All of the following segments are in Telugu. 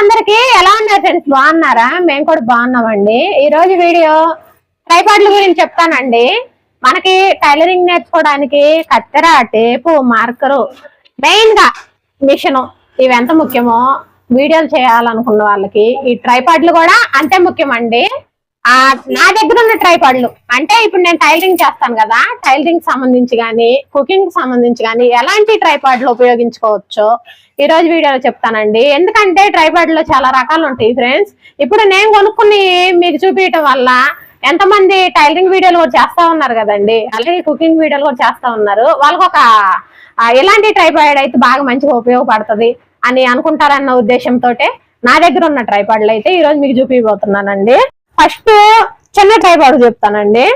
అందరికి ఎలా ఉన్నారు ఫ్రెండ్స్ బాగున్నారా? మేము కూడా బాగున్నామండి. ఈ రోజు వీడియో ట్రైపాడ్ల గురించి చెప్తానండి. మనకి టైలరింగ్ నేర్చుకోవడానికి కత్తెర టేపు మార్కరు మెయిన్గా మిషన్ ఇవి ఎంత ముఖ్యమో వీడియోలు చేయాలనుకున్న వాళ్ళకి ఈ ట్రైపాడ్లు కూడా అంతే ముఖ్యమండి. ఆ నా దగ్గర ఉన్న ట్రైపాడ్లు. అంటే ఇప్పుడు నేను టైలరింగ్ చేస్తాను కదా టైలరింగ్ సంబంధించి కానీ కుకింగ్ సంబంధించి కానీ ఎలాంటి ట్రైపాడ్లు ఉపయోగించుకోవచ్చో ఈ రోజు వీడియోలో చెప్తానండి. ఎందుకంటే ట్రైపాడ్లో చాలా రకాలు ఉంటాయి ఫ్రెండ్స్. ఇప్పుడు నేను కొనుక్కుని మీకు చూపించడం వల్ల ఎంతమంది టైలరింగ్ వీడియోలు కూడా చేస్తా ఉన్నారు కదండి. అలాగే కుకింగ్ వీడియోలు కూడా చేస్తా ఉన్నారు. వాళ్ళకి ఒక ఎలాంటి ట్రైపాడ్ అయితే బాగా మంచిగా ఉపయోగపడుతుంది అని అనుకుంటారన్న ఉద్దేశంతో నా దగ్గర ఉన్న ట్రైపాడ్లు అయితే ఈ రోజు మీకు చూపించబోతున్నానండి ఫస్ట్ చిన్న ట్రైపాడ్ చెప్తానండి.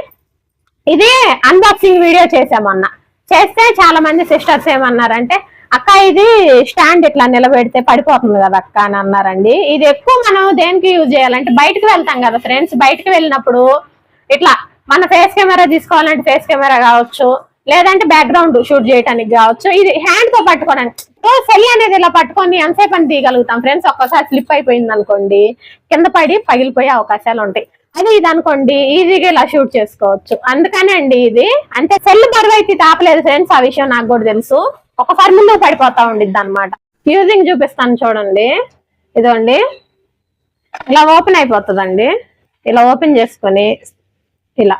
ఇది అన్బాక్సింగ్ వీడియో చేసామన్న చేస్తే చాలా మంది సిస్టర్స్ ఏమన్నారంటే అక్క ఇది స్టాండ్ ఇట్లా నిలబెడితే పడిపోతుంది కదా అక్క అని అన్నారండి. ఇది ఎక్కువ మనం దేనికి యూజ్ చేయాలంటే బయటకు వెళ్తాం కదా ఫ్రెండ్స్ బయటకు వెళ్ళినప్పుడు ఇట్లా మన ఫేస్ కెమెరా తీసుకోవాలంటే ఫేస్ కెమెరా కావచ్చు లేదంటే బ్యాక్గ్రౌండ్ షూట్ చేయడానికి కావచ్చు. ఇది హ్యాండ్తో పట్టుకోవడానికి సెల్ అనేది ఇలా పట్టుకొని ఎంతసేపు అని తీయగలుగుతాం ఫ్రెండ్స్? ఒక్కసారి స్లిప్ అయిపోయింది అనుకోండి. కింద పడి పగిలిపోయే అవకాశాలు ఉంటాయి. అదే ఇది అనుకోండి ఈజీగా ఇలా షూట్ చేసుకోవచ్చు. అందుకనే అండి ఇది. అంటే సెల్ బరువు అయితే తాపలేదు ఫ్రెండ్స్ ఆ విషయం నాకు కూడా తెలుసు. ఒకసారి ముందు పడిపోతా ఉండిద్ది అనమాట యూజింగ్ చూపిస్తాను చూడండి. ఇదండి ఇలా ఓపెన్ అయిపోతుందండి. ఇలా ఓపెన్ చేసుకొని ఇలా.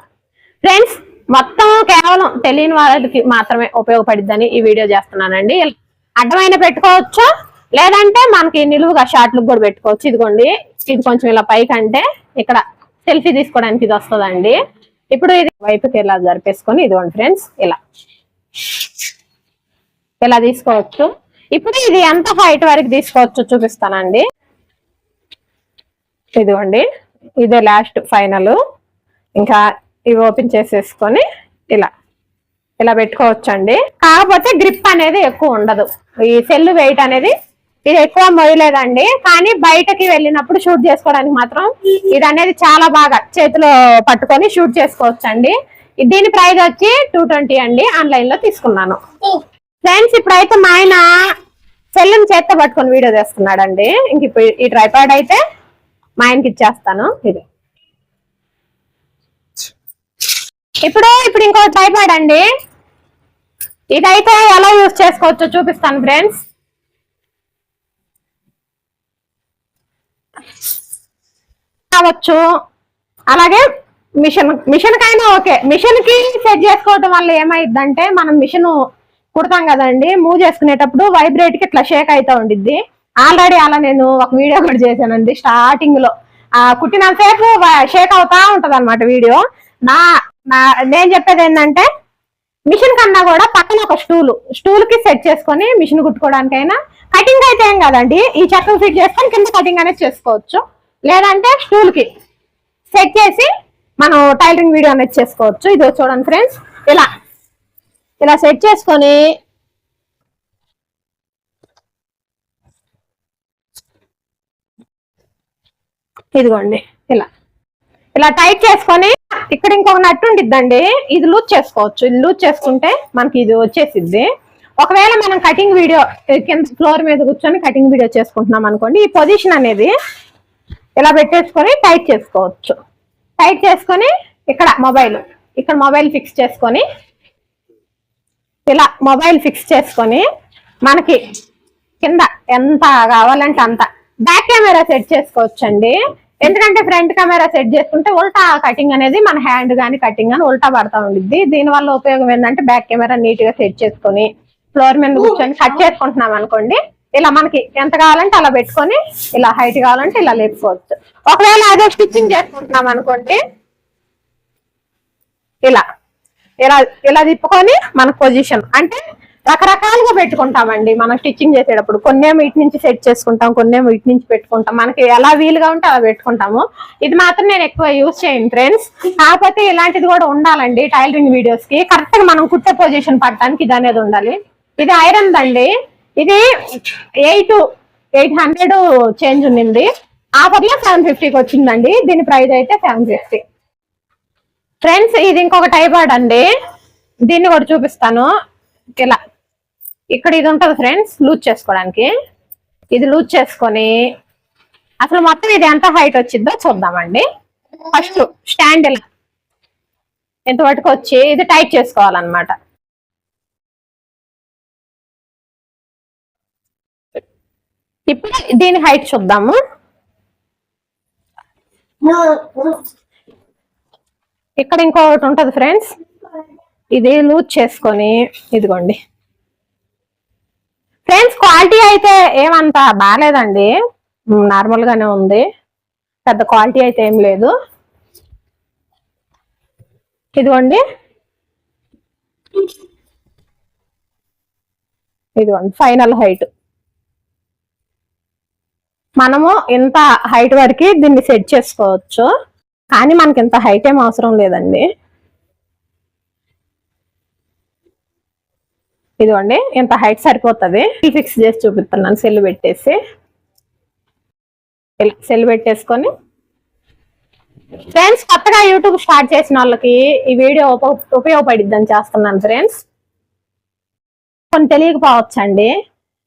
ఫ్రెండ్స్ మొత్తం కేవలం తెలియని వాళ్ళకి మాత్రమే ఉపయోగపడిద్దని ఈ వీడియో చేస్తున్నానండి. ఇలా అడ్డమైన పెట్టుకోవచ్చు. లేదంటే మనకి నిలువుగా షార్ట్లకు కూడా పెట్టుకోవచ్చు. ఇదిగోండి ఇది కొంచెం ఇలా పైకి అంటే ఇక్కడ సెల్ఫీ తీసుకోవడానికి ఇది వస్తుందండి. ఇప్పుడు ఇది వైపుకి ఇలా జరిపేసుకొని ఇదిగోండి ఫ్రెండ్స్ ఇలా. ఇలా తీసుకోవచ్చు. ఇప్పుడు ఇది ఎంత హైట్ వరకు తీసుకోవచ్చు చూపిస్తానండి. ఇదిగోండి ఇదే లాస్ట్ ఫైనల్. ఇంకా ఇవి ఓపెన్ చేసేసుకొని ఇలా. ఇలా పెట్టుకోవచ్చండి. కాకపోతే గ్రిప్ అనేది ఎక్కువ ఉండదు. ఈ సెల్ వెయిట్ అనేది ఇది ఎక్కువ మొయ్యలేదండి. కానీ బయటకి వెళ్ళినప్పుడు షూట్ చేసుకోవడానికి మాత్రం ఇది అనేది చాలా బాగా చేతిలో పట్టుకొని షూట్ చేసుకోవచ్చు అండి దీని ప్రైస్ వచ్చి టూ ట్వంటీ అండి. ఆన్లైన్లో తీసుకున్నాను. ఫ్రెండ్స్ ఇప్పుడైతే మా ఆయన సెల్లుని చేత్తో పట్టుకొని వీడియో చేస్తున్నాడండి. ఇంక ఇప్పుడు ఈ ట్రైపాడ్ అయితే మా ఆయనకి ఇచ్చేస్తాను. ఇది. ఇప్పుడు ఇప్పుడు ఇంకో ట్రైపాడ్ అండి. ఇదైతే ఎలా యూజ్ చేసుకోవచ్చో చూపిస్తాను ఫ్రెండ్స్ కావచ్చు. అలాగే మిషన్ మిషన్ కైనా ఓకే. మిషన్కి సెట్ చేసుకోవటం వల్ల ఏమైందంటే మనం మిషన్ కుడతాం కదండి మూవ్ చేసుకునేటప్పుడు వైబ్రేట్కి ఇట్లా షేక్ అవుతా ఉండిద్ది. ఆల్రెడీ అలా నేను ఒక వీడియో కూడా చేశానండి స్టార్టింగ్లో. ఆ కుట్టినంతసేపు షేక్ అవుతా ఉంటది అనమాట వీడియో నా నా నేను చెప్పేది ఏంటంటే మిషన్ కన్నా కూడా పక్కన ఒక స్టూల్ స్టూల్కి సెట్ చేసుకొని మిషన్ కుట్టుకోవడానికైనా కటింగ్ అయితే ఏం కాదండి. ఈ చక్కలు ఫిట్ చేసుకొని కింద కటింగ్ అనేది చేసుకోవచ్చు. లేదంటే స్టూల్కి సెట్ చేసి మనం టైలరింగ్ వీడియో అనేది చేసుకోవచ్చు. ఇది చూడండి ఫ్రెండ్స్ ఇలా ఇలా సెట్ చేసుకొని ఇదిగోండి ఇలా ఇలా టైట్ చేసుకొని ఇక్కడ ఇంకొక నట్టు ఉండిద్దండి ఇది లూజ్ చేసుకోవచ్చు. ఇది లూజ్ చేసుకుంటే మనకి ఇది వచ్చేసిద్ది. ఒకవేళ మనం కటింగ్ వీడియో కింద ఫ్లోర్ మీద కూర్చొని కటింగ్ వీడియో చేసుకుంటున్నాం అనుకోండి ఈ పొజిషన్ అనేది ఇలా పెట్టేసుకొని టైట్ చేసుకోవచ్చు. టైట్ చేసుకొని ఇక్కడ మొబైల్ ఇక్కడ మొబైల్ ఫిక్స్ చేసుకొని ఇలా మొబైల్ ఫిక్స్ చేసుకొని మనకి కింద ఎంత కావాలంటే అంత. బ్యాక్ కెమెరా సెట్ చేసుకోవచ్చు అండి ఎందుకంటే ఫ్రంట్ కెమెరా సెట్ చేసుకుంటే ఉల్టా కటింగ్ అనేది మన హ్యాండ్ కానీ కటింగ్ కానీ ఉల్టా పడతా ఉండిద్ది. దీని వల్ల ఉపయోగం ఏంటంటే బ్యాక్ కెమెరా నీట్గా సెట్ చేసుకొని ఫ్లోర్ మీద కూర్చొని కట్ చేసుకుంటున్నాం అనుకోండి ఇలా మనకి ఎంత కావాలంటే అలా పెట్టుకొని ఇలా హైట్ కావాలంటే ఇలా లేపుకోవచ్చు. ఒకవేళ అదే స్టిచ్చింగ్ చేసుకుంటున్నాం అనుకోండి ఇలా ఇలా ఇలా తిప్పుకొని మన పొజిషన్ అంటే రకరకాలుగా పెట్టుకుంటామండి. మనం స్టిచ్చింగ్ చేసేటప్పుడు కొన్నేమో ఇటు నుంచి సెట్ చేసుకుంటాం కొన్నేమో ఇటు నుంచి పెట్టుకుంటాం. మనకి ఎలా వీలుగా ఉంటే అలా పెట్టుకుంటాము. ఇది మాత్రం నేను ఎక్కువ యూజ్ చేయను ఫ్రెండ్స్. కాకపోతే ఇలాంటిది కూడా ఉండాలండి టైలరింగ్ వీడియోస్కి. కరెక్ట్గా మనం కుట్టే పొజిషన్ పడటానికి ఇది అనేది ఉండాలి. ఇది ఐరన్ దండి. ఇది ఎయిట్ ఎయిట్ హండ్రెడ్ చేంజ్ ఉండింది ఆఫర్లో సెవెన్ ఫిఫ్టీకి వచ్చిందండి. దీని ప్రైస్ అయితే సెవెన్ ఫిఫ్టీ. ఫ్రెండ్స్ ఇది ఇంకొక టైపాడ్ అండి. దీన్ని కూడా చూపిస్తాను. ఇలా ఇక్కడ ఇది ఉంటుంది ఫ్రెండ్స్ లూజ్ చేసుకోవడానికి. ఇది లూజ్ చేసుకొని అసలు మొత్తం ఇది ఎంత హైట్ వచ్చిందో చూద్దామండి. ఫస్ట్ స్టాండ్ ఇలా ఎంత వరకు వచ్చి ఇది టైట్ చేసుకోవాలన్నమాట. ఇప్పుడు దీని హైట్ చూద్దాము. ఇక్కడ ఇంకొకటి ఉంటది ఫ్రెండ్స్ ఇది లూజ్ చేసుకొని ఇదిగోండి. ఫ్రెండ్స్ క్వాలిటీ అయితే ఏమంత బాగాలేదండి నార్మల్ గానే ఉంది. పెద్ద క్వాలిటీ అయితే ఏం లేదు. ఇదిగోండి. ఇదిగోండి ఫైనల్ హైట్ మనము ఇంత హైట్ వరకు దీన్ని సెట్ చేసుకోవచ్చు. కానీ మనకి ఇంత హైట్ ఏం అవసరం లేదండి. ఇదిగోండి ఇంత హైట్ సరిపోతుంది? ఫిక్స్ చేసి చూపిస్తున్నాను సెల్ పెట్టేసి. సెల్ పెట్టేసుకొని. ఫ్రెండ్స్ కొత్తగా యూట్యూబ్ స్టార్ట్ చేసిన వాళ్ళకి ఈ వీడియో ఉపయోగపడిద్దని చేస్తున్నాను ఫ్రెండ్స్ కొన్ని తెలియకపోవచ్చండి.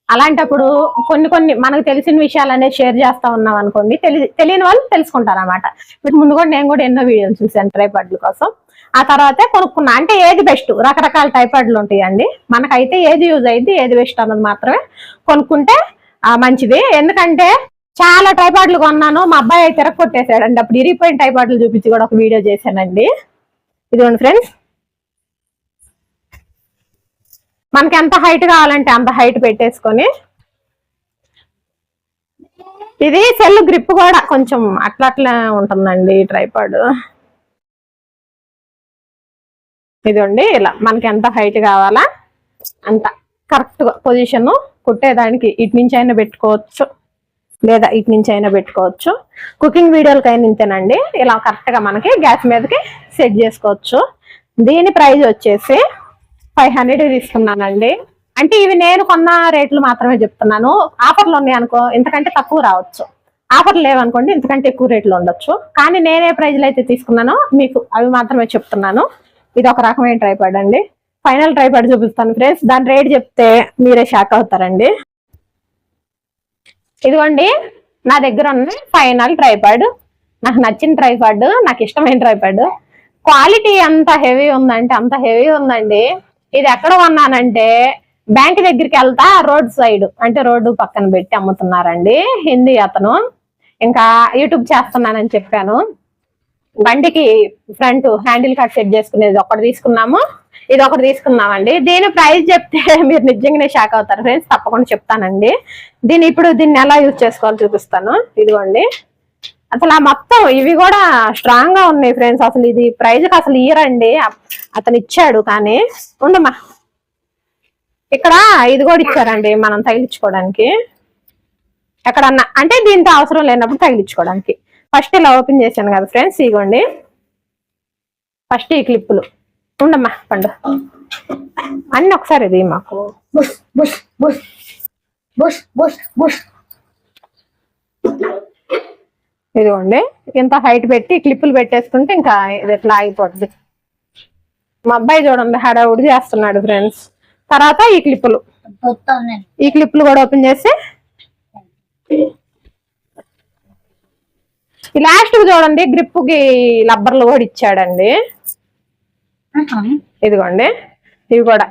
అలాంటప్పుడు కొన్ని కొన్ని మనకు తెలిసిన విషయాలు అనేది షేర్ చేస్తా ఉన్నాం అనుకోండి తెలియని వాళ్ళు తెలుసుకుంటారు అనమాట వీటి ముందు కూడా నేను కూడా ఎన్నో వీడియోలు చూసాను ట్రైపాడ్ల కోసం. ఆ తర్వాత కొనుక్కున్నా. అంటే ఏది బెస్ట్ రకరకాల టైపాడ్లు ఉంటాయండి. మనకైతే ఏది యూజ్ అయింది ఏది బెస్ట్ అన్నది మాత్రమే కొనుక్కుంటే మంచిది. ఎందుకంటే చాలా టైపాడ్లు కొన్నాను. మా అబ్బాయి అయితే తిరగొట్టేశాడండి అప్పుడు ఇరిగిపోయిన టైపాడ్లు చూపించి కూడా ఒక వీడియో చేశానండి. ఇదిగోండి ఫ్రెండ్స్ మనకి ఎంత హైట్ కావాలంటే అంత హైట్ పెట్టేసుకొని. ఇది సెల్ గ్రిప్ కూడా కొంచెం అట్లా అట్లా ఉంటుందండి ట్రైపాడ్ ఇదండి. ఇలా మనకి ఎంత హైట్ కావాలా అంత కరెక్ట్గా పొజిషన్ కుట్టేదానికి ఇటు నుంచి అయినా పెట్టుకోవచ్చు. లేదా ఇటు నుంచి అయినా పెట్టుకోవచ్చు. కుకింగ్ వీడియోలకైనా ఇంతేనండి. ఇలా కరెక్ట్గా మనకి గ్యాస్ మీదకి సెట్ చేసుకోవచ్చు. దీని ప్రైజ్ వచ్చేసి ఫైవ్ హండ్రెడ్ తీసుకున్నానండి. అంటే ఇవి నేను కొన్న రేట్లు మాత్రమే చెప్తున్నాను. ఆఫర్లు ఉన్నాయి అనుకో ఇంతకంటే తక్కువ రావచ్చు. ఆఫర్లు లేవనుకోండి ఇంతకంటే ఎక్కువ రేట్లు ఉండొచ్చు. కానీ నేనే ప్రైజ్లు అయితే తీసుకున్నానో మీకు అవి మాత్రమే చెప్తున్నాను. ఇది ఒక రకమైన ట్రైపాడ్ అండి. ఫైనల్ ట్రైపాడ్ చూపిస్తాను ఫ్రెండ్స్ దాని రేట్ చెప్తే మీరే షాక్ అవుతారండి. ఇదిగోండి నా దగ్గర ఉన్న ఫైనల్ ట్రైపాడ్ నాకు నచ్చిన ట్రైపాడ్ నాకు ఇష్టమైన ట్రైపాడ్ క్వాలిటీ అంత హెవీ ఉందంటే అంత హెవీ ఉందండి. ఇది ఎక్కడ కొన్నానంటే బ్యాంక్ దగ్గరికి వెళ్తా రోడ్ సైడ్ అంటే రోడ్డు పక్కన పెట్టి అమ్ముతున్నారండి. హిందీ అతను. ఇంకా యూట్యూబ్ చేస్తున్నానని చెప్పాను. బండికి ఫ్రంట్ హ్యాండిల్ కట్ సెట్ చేసుకునేది ఒకటి తీసుకున్నాము. ఇది ఒకటి తీసుకున్నామండి. దీని ప్రైస్ చెప్తే మీరు నిజంగానే షాక్ అవుతారు ఫ్రెండ్స్. తప్పకుండా చెప్తానండి. దీన్ని ఇప్పుడు దీన్ని ఎలా యూజ్ చేసుకోవాలో చూపిస్తాను. ఇదిగోండి. అసలు ఆ మొత్తం ఇవి కూడా స్ట్రాంగ్గా ఉన్నాయి ఫ్రెండ్స్. అసలు ఇది ప్రైజ్ అసలు ఇయరండి అతను ఇచ్చాడు కానీ ఉండమ్మా. ఇక్కడ ఇది కూడా ఇచ్చారండి మనం తగిలించుకోవడానికి. ఎక్కడన్నా అంటే దీంతో అవసరం లేనప్పుడు తగిలించుకోవడానికి. ఫస్ట్ ఇలా ఓపెన్ చేశాను కదా ఫ్రెండ్స్ ఇగోండి. ఫస్ట్ ఈ క్లిప్పులు. ఉండమ్మా పండు. అన్ని ఒకసారి ఇది మాకు. ఇదిగోండి ఇంత హైట్ పెట్టి క్లిప్పులు పెట్టేసుకుంటే ఇంకా ఇది ఎట్లా ఆగిపోతుంది మా అబ్బాయి చూడండి హడావుడి చేస్తున్నాడు ఫ్రెండ్స్. తర్వాత ఈ క్లిప్పులు. ఈ క్లిప్పులు కూడా ఓపెన్ చేసి లాస్ట్ చూడండి గ్రిప్కి లబ్బర్లు కూడా ఇచ్చాడండి. ఇదిగోండి ఇవి కూడా.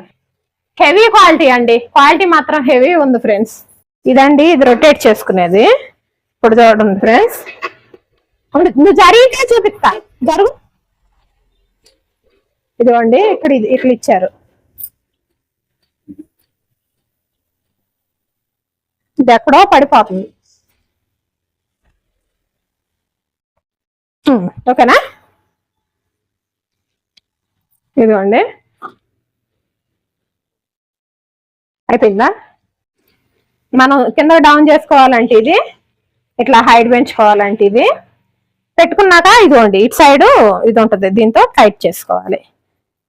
హెవీ క్వాలిటీ అండి. క్వాలిటీ మాత్రం హెవీ ఉంది ఫ్రెండ్స్ ఇదండి ఇది రొటేట్ చేసుకునేది. ఇప్పుడు చూడండి ఫ్రెండ్స్ నువ్వు జరిగితే చూపిస్తా. జరుగు. ఇదిగోండి ఇక్కడ ఇది ఇట్లా ఇచ్చారు. ఇది ఎక్కడో పడిపోతుంది. Hmm, ఓకేనా? ఇదిగోండి. అయిపోయిందా? మనం కింద డౌన్ చేసుకోవాలంటే ఇది ఇట్లా హైట్ పెంచుకోవాలంటే ఇది. పెట్టుకున్నాక ఇదిగోండి ఇటు సైడ్ ఇది ఉంటుంది దీంతో టైట్ చేసుకోవాలి.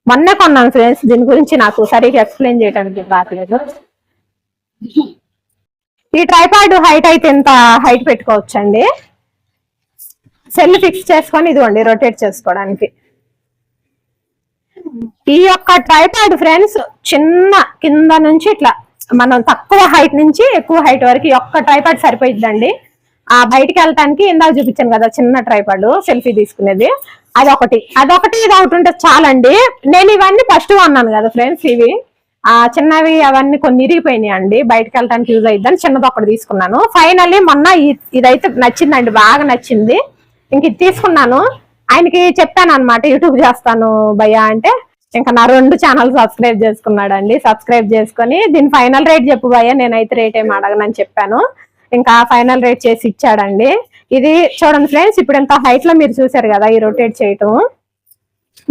మొన్న కొన్నాను ఫ్రెండ్స్ దీని గురించి నాకు సరిగ్గా ఎక్స్ప్లెయిన్ చేయడానికి రావట్లేదు. ఈ ట్రైపాడ్ హైట్ అయితే ఎంత హైట్ పెట్టుకోవచ్చండి. సెల్ ఫిక్స్ చేసుకొని ఇదిగోండి రొటేట్ చేసుకోవడానికి. ఈ యొక్క ట్రైపాడ్ ఫ్రెండ్స్ చిన్న కింద నుంచి ఇట్లా మనం తక్కువ హైట్ నుంచి ఎక్కువ హైట్ వరకు ఒక్క ట్రైపాడ్ సరిపోయిద్దండి. ఆ బయటికి వెళ్ళటానికి ఇందాక చూపించాను కదా చిన్న ట్రైపాడ్ సెల్ఫీ తీసుకునేది. అదొకటి. అదొకటి ఇది ఒకటి ఉంటే చాలండి. నేను ఇవన్నీ ఫస్ట్ అన్నాను కదా ఫ్రెండ్స్ ఇవి. ఆ చిన్నవి అవన్నీ కొన్ని ఇరిగిపోయినాయి అండి బయటకు వెళ్ళడానికి యూజ్ అయిద్దని చిన్నది ఒకటి తీసుకున్నాను. ఫైనల్లీ మొన్న ఇదైతే నచ్చిందండి బాగా నచ్చింది. ఇంక ఇది తీసుకున్నాను. ఆయనకి చెప్పాను అనమాట యూట్యూబ్ చేస్తాను భయ్యా అంటే. ఇంకా నా రెండు ఛానల్ సబ్స్క్రైబ్ చేసుకున్నాడండి. సబ్స్క్రైబ్ చేసుకుని దీని ఫైనల్ రేట్ చెప్పు భయ్యా నేనైతే రేట్ ఏమి అడగనని చెప్పాను. ఇంకా ఫైనల్ రేట్ చేసి ఇచ్చాడండి. ఇది చూడండి ఫ్రెండ్స్ ఇప్పుడు ఇంత హైట్లో మీరు చూసారు కదా ఈ రొటేట్ చేయటం.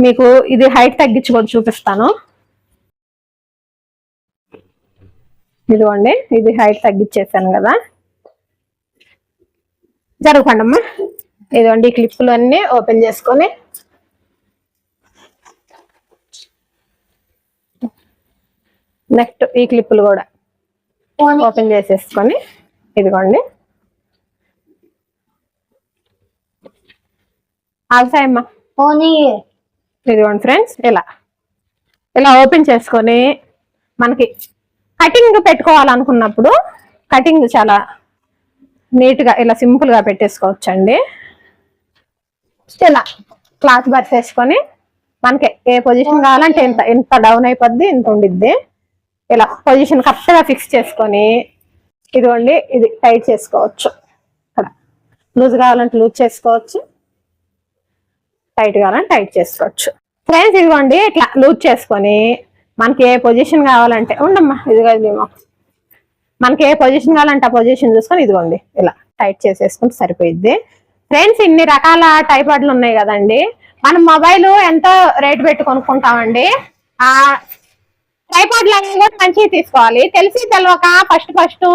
మీకు ఇది హైట్ తగ్గించుకొని చూపిస్తాను. ఇదిగోండి ఇది హైట్ తగ్గించేసాను కదా. జరగకండి అమ్మా ఇదిగోండి ఈ క్లిప్పులు అన్ని ఓపెన్ చేసుకొని. నెక్స్ట్ ఈ క్లిప్పులు కూడా పోనీ ఓపెన్ చేసేసుకొని ఇదిగోండి. ఆల్సాయమ్మా ఇదిగోండి ఫ్రెండ్స్ ఇలా. ఇలా ఓపెన్ చేసుకొని మనకి కటింగ్ పెట్టుకోవాలనుకున్నప్పుడు కటింగ్ చాలా నీట్గా ఇలా సింపుల్గా పెట్టేసుకోవచ్చు అండి ఇలా క్లాత్ పరిచేసుకొని మనకి ఏ పొజిషన్ కావాలంటే ఇంత ఇంత డౌన్ అయిపోద్ది ఇంత ఉండిద్ది. ఇలా పొజిషన్ కరెక్ట్గా ఫిక్స్ చేసుకొని ఇదిగోండి ఇది టైట్ చేసుకోవచ్చు. ఇక్కడ లూజ్ కావాలంటే లూజ్ చేసుకోవచ్చు. టైట్ కావాలంటే టైట్ చేసుకోవచ్చు. ఫ్రెండ్స్ ఇదిగోండి ఇట్లా లూజ్ చేసుకొని మనకి ఏ పొజిషన్ కావాలంటే ఉండమ్మా ఇదిగో ఇది ఏమో. మనకి ఏ పొజిషన్ కావాలంటే ఆ పొజిషన్ చూసుకొని ఇదిగోండి ఇలా టైట్ చేసేసుకుంటే సరిపోయిద్ది. ఫ్రెండ్స్ ఇన్ని రకాల టైపాడ్లు ఉన్నాయి కదండి. మనం మొబైల్ ఎంతో రేట్ పెట్టి కొనుక్కుంటామండి? ఆ టైపాడ్లు అనేవి కూడా మంచివి తీసుకోవాలి. తెలిసి తెలియక ఫస్ట్ ఫస్ట్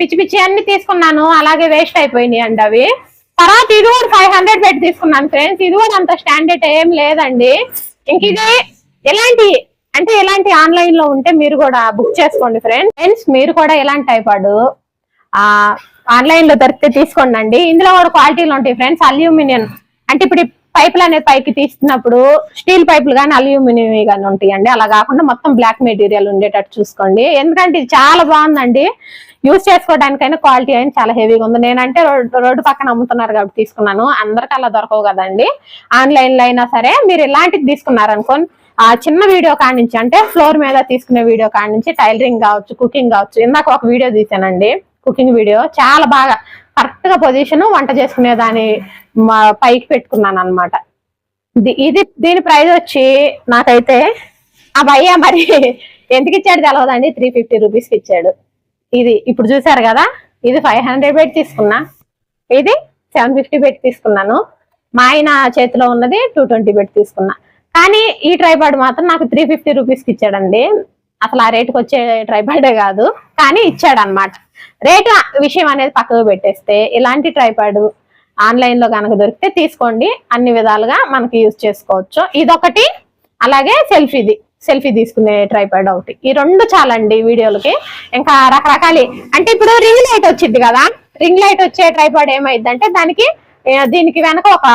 పిచ్చి పిచ్చి అన్ని తీసుకున్నాను. అలాగే వేస్ట్ అయిపోయినాయి అండి అవి. తర్వాత ఇది కూడా ఫైవ్ హండ్రెడ్ పెట్టి తీసుకున్నాను ఫ్రెండ్స్ ఇది కూడా అంత స్టాండర్డ్ ఏం లేదండి. ఇంక ఇది ఎలాంటి అంటే ఇలాంటి ఆన్లైన్లో ఉంటే మీరు కూడా బుక్ చేసుకోండి ఫ్రెండ్స్ ఫ్రెండ్స్ మీరు కూడా ఇలాంటి టైపాడు ఆ ఆన్లైన్లో దొరికితే తీసుకోండి అండి ఇందులో కూడా క్వాలిటీలు ఉంటాయి ఫ్రెండ్స్ అల్యూమినియం అంటే ఇప్పుడు పైపులు అనేది పైకి తీస్తున్నప్పుడు స్టీల్ పైపులు కానీ అల్యూమినియం కానీ ఉంటాయండి. అలా కాకుండా మొత్తం బ్లాక్ మెటీరియల్ ఉండేటట్టు చూసుకోండి. ఎందుకంటే ఇది చాలా బాగుందండి. యూజ్ చేసుకోవడానికైనా క్వాలిటీ అయినా చాలా హెవీగా ఉంది. నేనంటే రోడ్డు రోడ్డు పక్కన అమ్ముతున్నారు కాబట్టి తీసుకున్నాను. అందరికి అలా దొరకవు కదండి. ఆన్లైన్లో అయినా సరే మీరు ఇలాంటిది తీసుకున్నారనుకోండి ఆ చిన్న వీడియో కాడి నుంచి అంటే ఫ్లోర్ మీద తీసుకునే వీడియో కాడి నుంచి టైలరింగ్ కావచ్చు కుకింగ్ కావచ్చు ఇందాక ఒక వీడియో తీసానండి. కుకింగ్ వీడియో చాలా బాగా కరెక్ట్గా పొజిషన్ వంట చేసుకునే దాని మా- పైకి పెట్టుకున్నాను అనమాట ఇది దీని ప్రైస్ వచ్చి నాకైతే ఆ భయ్య మరి ఎందుకు ఇచ్చాడు తెలవదండి. త్రీ ఫిఫ్టీ రూపీస్కి ఇచ్చాడు. ఇది ఇప్పుడు చూసారు కదా ఇది ఫైవ్ హండ్రెడ్ పెట్టి తీసుకున్నా. ఇది సెవెన్ ఫిఫ్టీ పెట్టి తీసుకున్నాను. మా ఆయన చేతిలో ఉన్నది టూ ట్వంటీ పెట్టి తీసుకున్నా. కానీ ఈ ట్రైపాడ్ మాత్రం నాకు త్రీ ఫిఫ్టీ రూపీస్కి ఇచ్చాడండి. అసలు ఆ రేటుకి వచ్చే ట్రైపాడే కాదు. కానీ ఇచ్చాడు అనమాట రేటు విషయం అనేది పక్కకు పెట్టేస్తే ఇలాంటి ట్రైపాడు ఆన్లైన్లో కనుక దొరికితే తీసుకోండి. అన్ని విధాలుగా మనకి యూజ్ చేసుకోవచ్చు. ఇదొకటి అలాగే సెల్ఫీది సెల్ఫీ తీసుకునే ట్రైపాడ్ ఒకటి. ఈ రెండు చాలండి వీడియోలకి. ఇంకా రకరకాల. అంటే ఇప్పుడు రింగ్ లైట్ వచ్చింది కదా. రింగ్ లైట్ వచ్చే ట్రైపాడ్ ఏమైందంటే దానికి దీనికి వెనక ఒక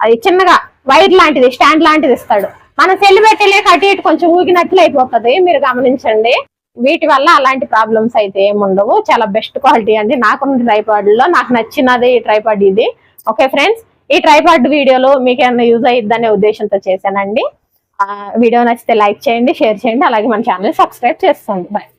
అది చిన్నగా వైర్ లాంటిది స్టాండ్ లాంటిది ఇస్తాడు. మనం సెల్ పెట్టలేక అటు ఇటు కొంచెం ఊగినట్లు అయిపోతుంది. మీరు గమనించండి. వీటి వల్ల అలాంటి ప్రాబ్లమ్స్ అయితే ఏముండవు చాలా బెస్ట్ క్వాలిటీ అండి. నాకున్న ట్రైపాడ్లో నాకు నచ్చినది ఈ ట్రైపాడ్ ఇది. ఓకే ఫ్రెండ్స్ ఈ ట్రైపాడ్ వీడియోలో మీకు ఏమైనా యూజ్ అయ్యిద్దనే ఉద్దేశంతో చేశానండి. వీడియో నచ్చితే లైక్ చేయండి షేర్ చేయండి అలాగే మన ఛానల్ సబ్స్క్రైబ్ చేసుకోండి. బాయ్